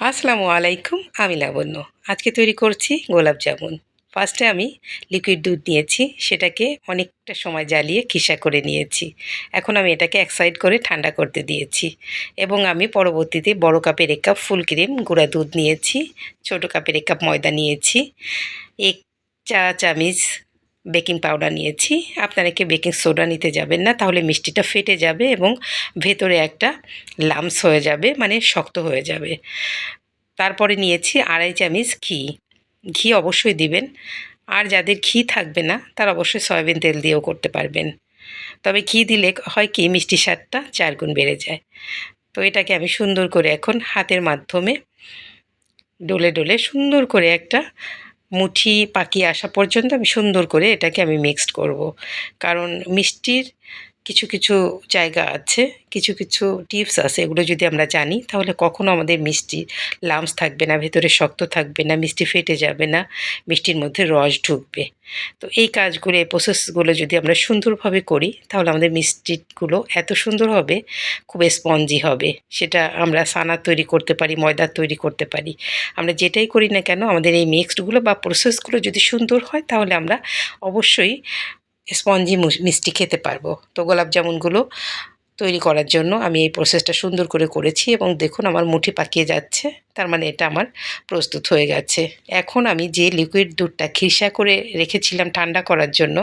আসসালামু আলাইকুম, আমি লাবণ্য। আজকে তৈরি করছি গোলাপ জামুন। ফার্স্টে আমি লিকুইড দুধ নিয়েছি, সেটাকে অনেকটা সময় জ্বালিয়ে খিসা করে নিয়েছি। এখন আমি এটাকে এক সাইড করে ঠান্ডা করতে দিয়েছি। এবং আমি পরবর্তীতে বড় কাপের এক কাপ ফুল ক্রিম গুঁড়া দুধ নিয়েছি, ছোট কাপের এক কাপ ময়দা নিয়েছি, এক চা চামিচ বেকিং পাউডার নিয়েছি। আপনারা কি বেকিং সোডা নিতে যাবেন না, তাহলে মিষ্টিটা ফেটে যাবে এবং ভেতরে একটা লামস হয়ে যাবে মানে শক্ত হয়ে যাবে। তারপরে নিয়েছি আড়াই চামচ ঘি। ঘি অবশ্যই দিবেন। আর যাদের ঘি থাকবে না, তারা অবশ্যই সয়াবিন তেল দিয়েও করতে পারবেন। তবে ঘি দিলে হয় কি, মিষ্টি স্বাদটা চারগুণ বেড়ে যায়। তো এটাকে আমি সুন্দর করে এখন হাতের মাধ্যমে ডলে ডলে সুন্দর করে একটা মুঠি পাকিয়ে আসা পর্যন্ত আমি সুন্দর করে এটাকে আমি মিক্সড করব। কারণ মিষ্টির কিছু কিছু জায়গা আছে, কিছু কিছু টিপস আছে, এগুলো যদি আমরা জানি, তাহলে কখনো আমাদের মিষ্টি লামস থাকবে না, ভেতরে শক্ত থাকবে না, মিষ্টি ফেটে যাবে না, মিষ্টির মধ্যে রস ঢুকবে। তো এই কাজগুলো, এই প্রসেসগুলো যদি আমরা সুন্দরভাবে করি, তাহলে আমাদের মিষ্টিগুলো এত সুন্দর হবে, খুব স্পঞ্জি হবে। সেটা আমরা সানা তৈরি করতে পারি ময়দার তৈরি করতে পারি। আমরা যেটাই করি না কেন, আমাদের এই মিক্সডগুলো বা প্রসেসগুলো যদি সুন্দর হয়, তাহলে আমরা অবশ্যই স্পঞ্জি মিষ্টি খেতে পারব। তো গোলাপ জামুনগুলো তৈরি করার জন্য আমি এই প্রসেসটা সুন্দর করে করেছি এবং দেখুন আমার মুঠি পাকিয়ে যাচ্ছে। তার মানে এটা আমার প্রস্তুত হয়ে গেছে। এখন আমি যে লিকুইড দুধটা খিসা করে রেখেছিলাম ঠান্ডা করার জন্য,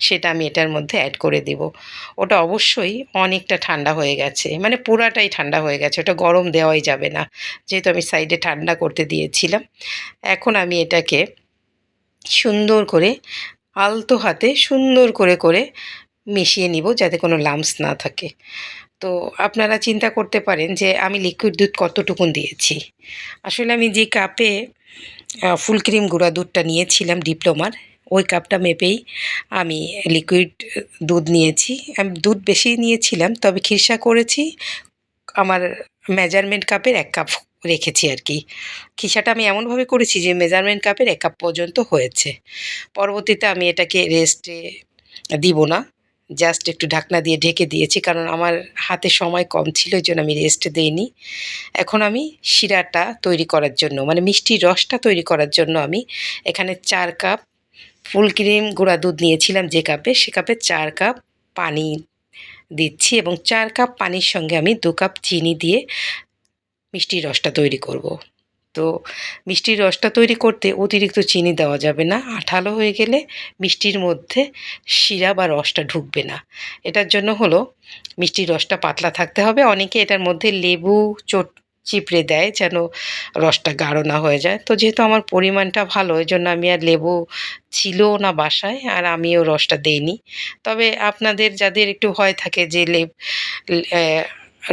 সেটা আমি এটার মধ্যে অ্যাড করে দেব। ওটা অবশ্যই অনেকটা ঠান্ডা হয়ে গেছে। মানে পুরাটাই ঠান্ডা হয়ে গেছে। ওটা গরম দেওয়াই যাবে না। যেহেতু আমি সাইডে ঠান্ডা করতে দিয়েছিলাম। এখন আমি এটাকে সুন্দর করে আলতো হাতে সুন্দর করে করে মিশিয়ে নিব যাতে কোনো লামস না থাকে। তো আপনারা চিন্তা করতে পারেন যে আমি লিকুইড দুধ কতটুকুন দিয়েছি। আসলে আমি যে কাপে ফুল ক্রিম গুঁড়া দুধটা নিয়েছিলাম ডিপ্লোমার, ওই কাপটা মেপেই আমি লিকুইড দুধ নিয়েছি। আমি দুধ বেশি নিয়েছিলাম, তবে খিরসা করেছি। আমার মেজারমেন্ট কাপের এক কাপ রেখেছি আর কি খিসাটা আমি এমনভাবে করেছি যে, মেজারমেন্ট কাপের এক কাপ পর্যন্ত হয়েছে। পরবর্তীতে আমি এটাকে রেস্টে দিব না। জাস্ট একটু ঢাকনা দিয়ে ঢেকে দিয়েছি, কারণ আমার হাতে সময় কম ছিল ওই জন্য আমি রেস্ট দিইনি। এখন আমি শিরাটা তৈরি করার জন্য মানে মিষ্টি রসটা তৈরি করার জন্য আমি এখানে চার কাপ ফুল ক্রিম গুঁড়া দুধ নিয়েছিলাম যে কাপে, সে কাপে চার কাপ পানি দিচ্ছি এবং চার কাপ পানির সঙ্গে আমি দু কাপ চিনি দিয়ে মিষ্টির রসটা তৈরি করব। তো মিষ্টির রসটা তৈরি করতে অতিরিক্ত চিনি দেওয়া যাবে না। আঠালো হয়ে গেলে মিষ্টির মধ্যে শিরা বা রসটা ঢুকবে না। এটার জন্য হলো মিষ্টির রসটা পাতলা থাকতে হবে। অনেকে এটার মধ্যে লেবু, চট, চিপড়ে দেয় যেন রসটা গাঢ় না হয়ে যায়। তো যেহেতু আমার পরিমাণটা ভালো ওই জন্য আমি আর লেবু ছিল না বাসায় আর আমিও রসটা দেইনি। তবে আপনাদের, যাদের একটু ভয় থাকে যে লেব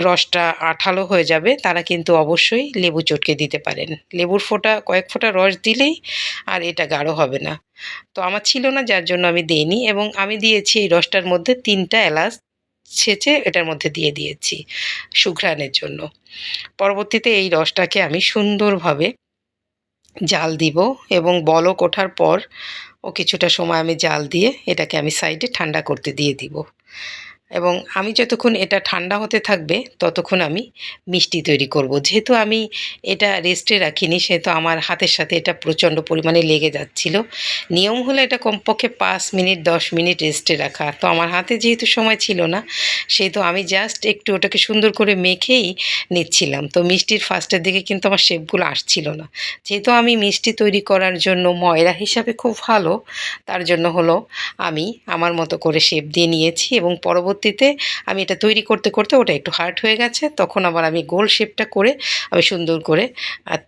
রসটা আঠালো হয়ে যাবে, তারা কিন্তু অবশ্যই লেবু চটকে দিতে পারেন। লেবুর ফোঁটা, কয়েক ফোঁটা রস দিলেই আর এটা গাঢ় হবে না। তো আমার ছিল না, যার জন্য আমি দিইনি এবং আমি দিয়েছি এই রসটার মধ্যে তিনটা এলাচ ছেঁচে এটার মধ্যে দিয়ে দিয়েছি সুঘ্রাণের জন্য। পরবর্তীতে এই রসটাকে আমি সুন্দরভাবে জাল দিব এবং বলক ওঠার পর ও কিছুটা সময় আমি জাল দিয়ে এটাকে আমি সাইডে ঠান্ডা করতে দিয়ে দিব। এবং আমি যতক্ষণ এটা ঠান্ডা হতে থাকবে, ততক্ষণ আমি মিষ্টি তৈরি করব। যেহেতু আমি এটা রেস্টে রাখিনি, সেহেতু আমার হাতের সাথে এটা প্রচণ্ড পরিমাণে লেগে যাচ্ছিল। নিয়ম হলো এটা কমপক্ষে পাঁচ মিনিট, দশ মিনিট রেস্টে রাখা। তো আমার হাতে যেহেতু সময় ছিল না, সেহেতু আমি জাস্ট একটু ওটাকে সুন্দর করে মেখেই নিচ্ছিলাম। তো মিষ্টির ফার্স্টের দিকে কিন্তু আমার শেপগুলো আসছিল না। যেহেতু আমি মিষ্টি তৈরি করার জন্য ময়রা হিসাবে খুব ভালো, তার জন্য হলো আমি আমার মতো করে শেপ দিয়ে নিয়েছি এবং পরবর্তী পরবর্তীতে আমি এটা তৈরি করতে করতে ওটা একটু হার্ড হয়ে গেছে। তখন আবার আমি গোল শেপটা করে আমি সুন্দর করে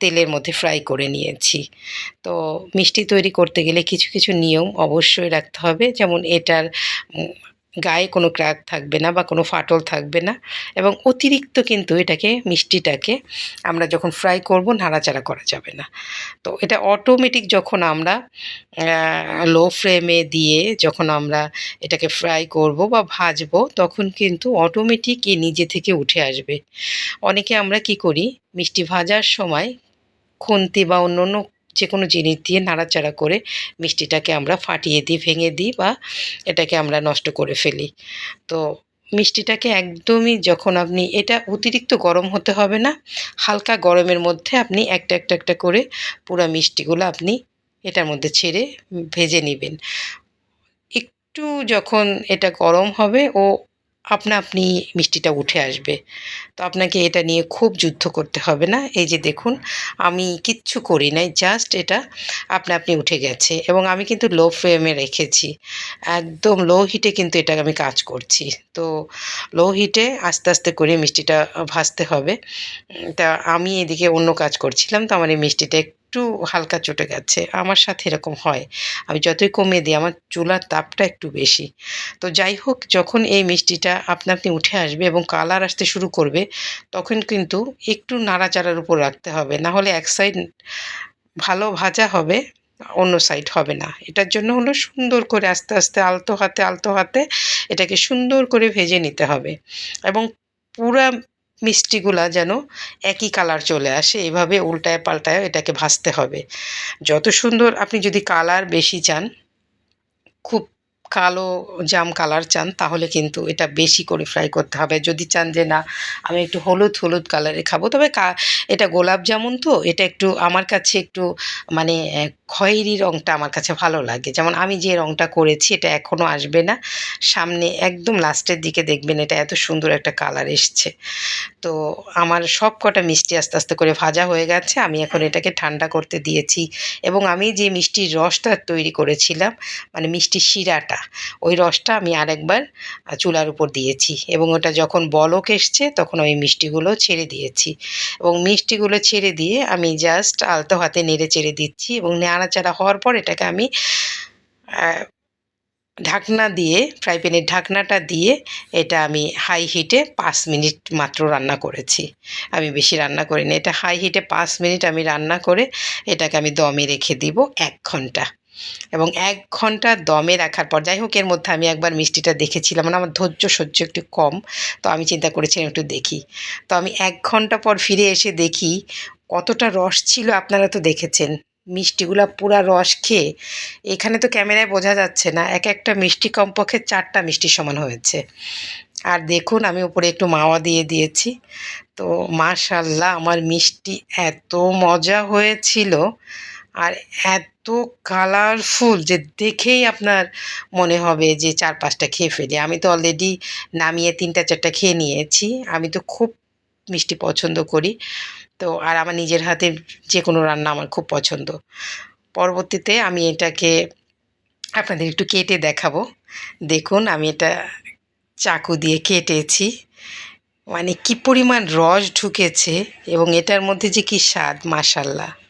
তেলের মধ্যে ফ্রাই করে নিয়েছি। তো মিষ্টি তৈরি করতে গেলে কিছু কিছু নিয়ম অবশ্যই রাখতে হবে। যেমন এটার গায়ে কোনো ক্র্যাক থাকবে না বা কোনো ফাটল থাকবে না এবং অতিরিক্ত কিন্তু এটাকে মিষ্টিটাকে আমরা যখন ফ্রাই করব নাড়াচাড়া করা যাবে না। তো এটা অটোমেটিক যখন আমরা লো ফ্লেমে দিয়ে যখন আমরা এটাকে ফ্রাই করব বা ভাজবো তখন কিন্তু অটোমেটিক এ নিজে থেকে উঠে আসবে। অনেকে আমরা কি করি, মিষ্টি ভাজার সময় খুন্তি বা অন্য অন্য যে কোনো জিনিস দিয়ে নাড়াচাড়া করে মিষ্টিটাকে আমরা ফাটিয়ে দিই, ভেঙে দিই বা এটাকে আমরা নষ্ট করে ফেলি। তো মিষ্টিটাকে একদমই যখন আপনি, এটা অতিরিক্ত গরম হতে হবে না, হালকা গরমের মধ্যে আপনি একটা একটা একটা করে পুরো মিষ্টিগুলো আপনি এটার মধ্যে ছেড়ে ভেজে নেবেন। একটু যখন এটা গরম হবে ও আপনা আপনি মিষ্টিটা উঠে আসবে। তো আপনাকে এটা নিয়ে খুব যুদ্ধ করতে হবে না। এই যে দেখুন, আমি কিচ্ছু করি নাই, জাস্ট এটা আপনা আপনি উঠে গেছে। এবং আমি কিন্তু লো ফ্লেমে রেখেছি। একদম লো হিটে কিন্তু এটা আমি কাজ করছি। তো লো হিটে আস্তে আস্তে করে মিষ্টিটা ভাজতে হবে। তা আমি এদিকে অন্য কাজ করছিলাম, তো আমার এই মিষ্টিটা একটু হালকা চটে গেছে। আমার সাথে এরকম হয়। আমি যতই কমিয়ে দিই, আমার চুলার তাপটা একটু বেশি। তো যাই হোক, যখন এই মিষ্টিটা আপনা আপনি উঠে আসবে এবং কালার আসতে শুরু করবে, তখন কিন্তু একটু নাড়াচাড়ার উপর রাখতে হবে। না হলে এক সাইড ভালো ভাজা হবে, অন্য সাইড হবে না। এটার জন্য হলো সুন্দর করে আস্তে আস্তে, আলতো হাতে আলতো হাতে এটাকে সুন্দর করে ভেজে নিতে হবে। এবং পুরা মিষ্টিগুলা যেন একই কালার চলে আসে, এভাবে উল্টায় পাল্টায় এটাকে ভাজতে হবে। যত সুন্দর আপনি যদি কালার বেশি চান, খুব কালো জাম কালার চান, তাহলে কিন্তু এটা বেশি করে ফ্রাই করতে হবে। যদি চান যে না, আমি একটু হলুদ হলুদ কালারে খাব, তবে এটা গোলাপ জামুন তো, এটা একটু আমার কাছে একটু মানে খয়েরি রঙটা আমার কাছে ভালো লাগে। যেমন আমি যে রঙটা করেছি, এটা এখনও আসবে না। সামনে একদম লাস্টের দিকে দেখবেন এটা এত সুন্দর একটা কালার এসছে। তো আমার সব কটা মিষ্টি আস্তে আস্তে করে ভাজা হয়ে গেছে, আমি এখন এটাকে ঠান্ডা করতে দিয়েছি। এবং আমি যে মিষ্টির রসটা তৈরি করেছিলাম মানে মিষ্টির শিরাটা ওই রসটা আমি আরেকবার চুলার উপর দিয়েছি এবং ওটা যখন বলক এসছে তখন ওই মিষ্টিগুলো ছেড়ে দিয়েছি এবং মিষ্টিগুলো ছেড়ে দিয়ে আমি জাস্ট আলতো হাতে নেড়ে চেড়ে দিচ্ছি এবং নাড়াচাড়া হওয়ার পর এটাকে আমি ঢাকনা দিয়ে ফ্রাই প্যানের ঢাকনাটা দিয়ে এটা আমি হাই হিটে পাঁচ মিনিট মাত্র রান্না করেছি। আমি বেশি রান্না করিনি, এটা হাই হিটে পাঁচ মিনিট আমি রান্না করে এটাকে আমি দমে রেখে দিব এক ঘণ্টা। এবং এক ঘণ্টা দমে রাখার পর, যাই হোক, এর মধ্যে আমি একবার মিষ্টিটা দেখেছিলাম। মানে আমার ধৈর্য সহ্য একটু কম, তো আমি চিন্তা করেছিলাম একটু দেখি। তো আমি এক ঘণ্টা পর ফিরে এসে দেখি, কতটা রস ছিল আপনারা তো দেখেছেন। মিষ্টিগুলো পুরা রস খেয়ে, এখানে তো ক্যামেরায় বোঝা যাচ্ছে না, এক একটা মিষ্টি কমপক্ষে চারটা মিষ্টি সমান হয়েছে। আর দেখুন, আমি উপরে একটু মাওয়া দিয়ে দিয়েছি। তো মাশাল্লাহ, আমার মিষ্টি এত মজা হয়েছিল। আর এত কালারফুল যে দেখেই আপনার মনে হবে যে চার পাঁচটা খেয়ে ফেলি। আমি তো অলরেডি নামিয়ে তিনটা, চারটা খেয়ে নিয়েছি। আমি তো খুব মিষ্টি পছন্দ করি। তো আর আমার নিজের হাতে যে কোনো রান্না আমার খুব পছন্দ। পরবর্তীতে আমি এটাকে আপনাদের একটু কেটে দেখাবো। দেখুন, আমি এটা চাকু দিয়ে কেটেছি। মানে কি পরিমাণ রস ঢুকেছে এবং এটার মধ্যে যে কি স্বাদ মাশাল্লাহ